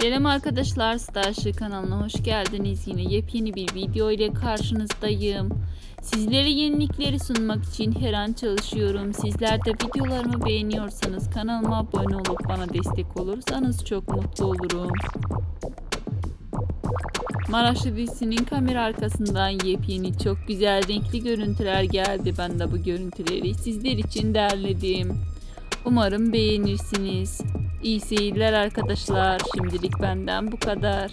Selam arkadaşlar Starship kanalına hoş geldiniz. Yine yepyeni bir video ile karşınızdayım. Sizlere yenilikleri sunmak için her an çalışıyorum. Sizler de videolarımı beğeniyorsanız kanalıma abone olup bana destek olursanız çok mutlu olurum. Maraşlı dizisinin kamera arkasından yepyeni çok güzel renkli görüntüler geldi. Ben de bu görüntüleri sizler için derledim. Umarım beğenirsiniz. İyi seyirler arkadaşlar. Şimdilik benden bu kadar.